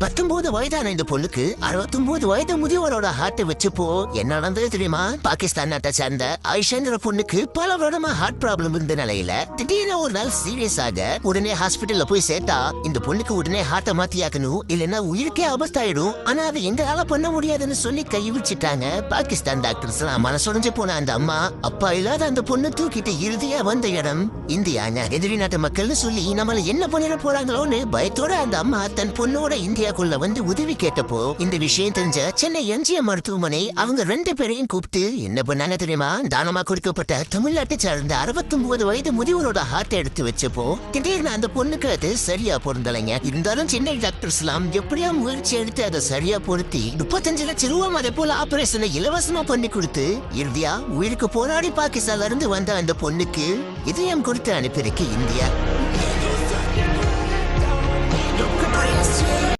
பத்தொன்பது வயதான இந்த பொண்ணுக்கு அறுபத்தொன்பது வயது முதியவரோட ஹார்ட்டை வச்சுப்போ என்ன நடந்தது தெரியுமா? பாகிஸ்தான் நாட்டை சேர்ந்த ஐஷாங்கிற பொண்ணுக்கு பல வருடமா ஹார்ட் ப்ராப்ளம் இருந்த நிலையில திடீர்னு ஒரு நாள் சீரியஸ் ஆக உடனே ஹாஸ்பிட்டல்ல போய் சேர்த்தா இந்த பொண்ணுக்கு உடனே ஹார்ட்டை மாத்தியாக்கணும் இல்லைன்னா உயிருக்கே ஆபத்தாயிடும் ஆனா அதை எங்களால பண்ண முடியாதுன்னு சொல்லி கைவிச்சிட்டாங்க பாகிஸ்தான் டாக்டர்ஸ் எல்லாம் மனசுடைஞ்சு போன அந்த அம்மா அப்பா இல்லாத அந்த பொண்ணு தூக்கிட்டு இறுதியா வந்த இடம். இந்தியாங்க எதிரி நாட்டு மக்கள்னு சொல்லி நம்மள என்ன பண்ணிட போறாங்களோன்னு பயத்தோட அந்த அம்மா தன் பொண்ணோட இந்தியா இந்தியாக்குள்ள வந்து உதவி கேட்டப்போ இந்த விஷயம் தெரிஞ்ச சென்னை எம்ஜிஎம் மருத்துவமனை அவங்க ரெண்டு பேரையும் கூப்பிட்டு என்ன பண்ணாங்க தெரியுமா? தானமா கொடுக்கப்பட்ட தமிழ்நாட்டை சார்ந்த அறுபத்தொன்பது வயது முதியவரோட ஹார்ட் எடுத்து வச்சப்போ திடீர்னு அந்த பொண்ணுக்கு அது சரியா பொருந்தலைங்க. இருந்தாலும் சென்னை டாக்டர்ஸ் எல்லாம் எப்படியா முயற்சி எடுத்து அதை சரியா பொருத்தி முப்பத்தஞ்சு லட்சம் ரூபாய் அதே போல ஆபரேஷனை இலவசமா பண்ணி கொடுத்து இறுதியா உயிருக்கு போராடி பாகிஸ்தான்ல இருந்து வந்த அந்த பொண்ணுக்கு இதயம் கொடுத்து அனுப்பியிருக்கு இந்தியா.